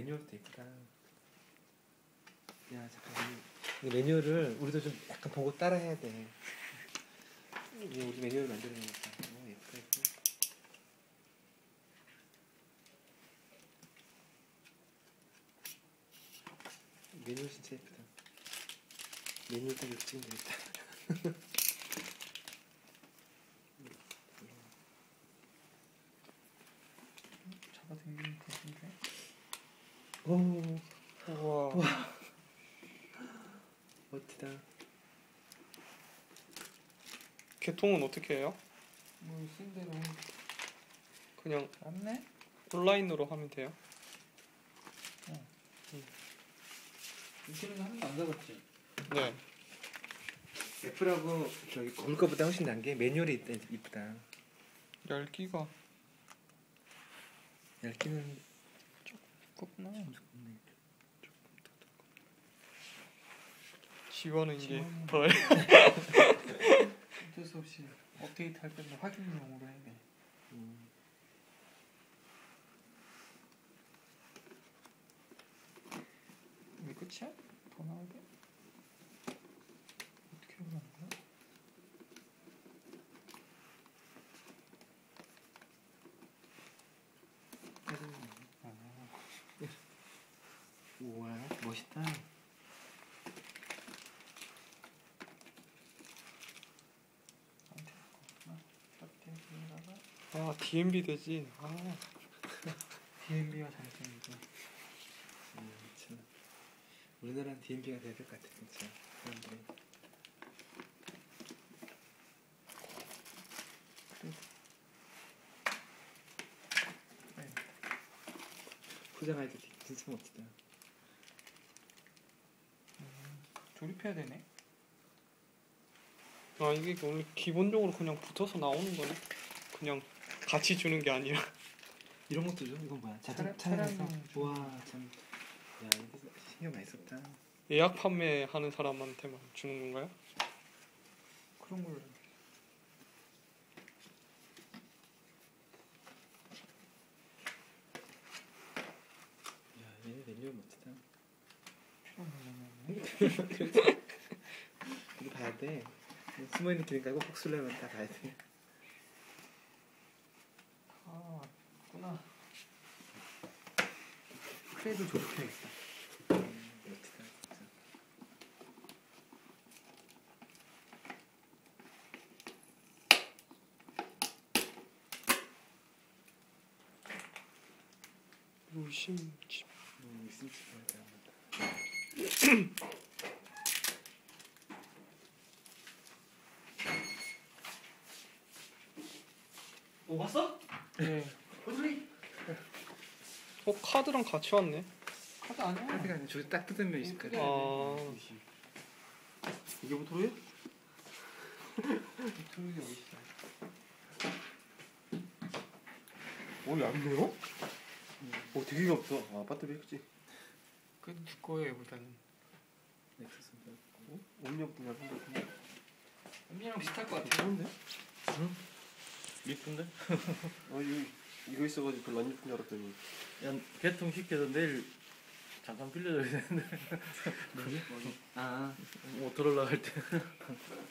매뉴얼도 있구나. 야 잠깐 이 매뉴얼을 우리도 좀 약간 보고 따라 해야 돼. 이제 우리 매뉴얼 만들어야겠다. 오 예쁘다 예쁘다. 매뉴얼 진짜 예쁘다. 이렇게 찍으면 되겠다. 잡아당기면 되는데. 오 우와. 멋지다. 개통은 어떻게 해요? 뭐 쓴대로 그냥 맞네? 온라인으로 하면 돼요? 이거는 하나도 안 잡았지. 네. 애플하고 저기 검 거보다 훨씬 난 게 매뉴얼이 있다 이쁘다. 열기가 얇기는 좋네. 지원은 이제 지원은- 덜. 어쩔 수 없이 업데이트 할 때는 확인용으로 해야 돼. 음. 이게 끝이야? 더 나오게? 어떻게 하는 거야? 아, 우와 멋있다. 아 DMB 되지. 아 DMB가 장점이지. 음, 참. 우리나라는 DMB가 돼야 될 것 같아 진짜 사람들이. 네. 포장할 때 진짜 멋지다. 조립해야 되네. 아 이게 원래 기본적으로 그냥 붙어서 나오는 거네. 그냥 같이 주는 게 아니라. 이런 것도 줘? 이건 뭐야? 차량- 자동 차량에서. 차량용 줘. 우와 참. 야 이거 신경 많이 썼다. 예약 판매하는 사람한테만 주는 건가요? 그런 걸로. 야 얘네 매뉴얼 멋지다. 필요 없는 거네. 이거 봐야 돼. 숨어 있는 기능 깔고 혹 쓰려면 다 봐야 돼. 아, 맞구나. 그래도 조립해야겠다. 무심집. 음, 있으면 좋겠다. 오 봤어? 네. 어디? 어 카드랑 같이 왔네. 카드 아니야. 카드가 아니라 저기 딱 뜯으면 있을 거야. 아 이게 뭐? 비트로이 어디 있어? 오 얇네요? 오 되게 없어. 아 배터리 했지. 그 두꺼워요 보다는. 넥서스. 어? 온력도 얇은 거 같은데. 언니랑 비슷할 것 같아. 좋은데? 이쁜데? 어 이거 이거 있어가지고 별로 안 예쁜 줄 알았더니. 야 개통 시켜서 내일 잠깐 빌려줘야 되는데 뭐지? 아뭐 들어올라 갈 때.